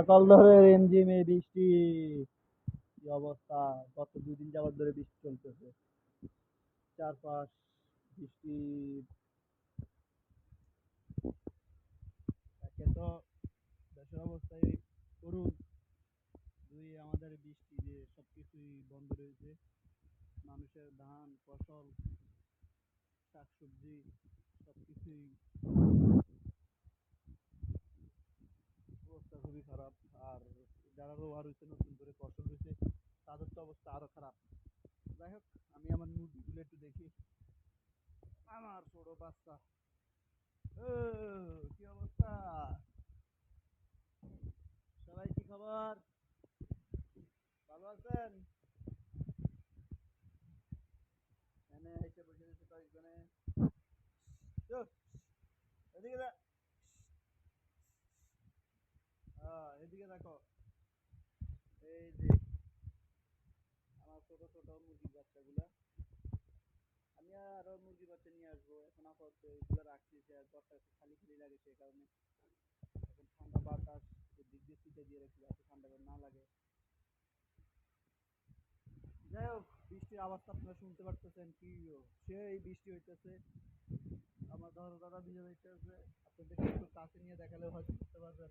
সকাল ধরে রিমঝিমে বৃষ্টি, কি অবস্থা? গত দুদিন যাবত ধরে বৃষ্টি চলতেছে। চারপাশ বৃষ্টি। একে তো দেশের অবস্থায় করুন। দুই, আমাদের বৃষ্টি যে সব কিছুই বন্ধ রয়েছে। মানুষের ধান, ফসল, শাকসবজি সব কিছুই অবস্থা খুবই খারাপ, আর যারা রোয়া রয়েছে, নতুন করে ফসল রয়েছে, তাদের তো অবস্থা আরও খারাপ। যাই হোক, আমি আমার মুরগিগুলো একটু দেখি। আমার ছোট বাচ্চা। কি অবস্থা? দেখো। এই যে আমার ছোট ছোট মুরগির বাচ্চাগুলা। আমি আরও মুরগির বাচ্চা নিয়ে আসব। এখন আপাতত এগুলো রাখছি আর ঘরটা একটু খালি খালি লাগে সেই কারণে। এখন ঠান্ডা বাতাস দিক দিয়ে শীতে দিয়ে রাখছি যাতে ঠান্ডা না লাগে। যাই হোক, বৃষ্টির আওয়াজটা আপনারা শুনতে পারতেছেন কি সেই বৃষ্টি হইতেছে। আমার ধরো দাদা ভিজে যাইতেছে। আপনাদেরকে একটু কাছে নিয়ে দেখালে হয়তো বুঝতে পারবেন।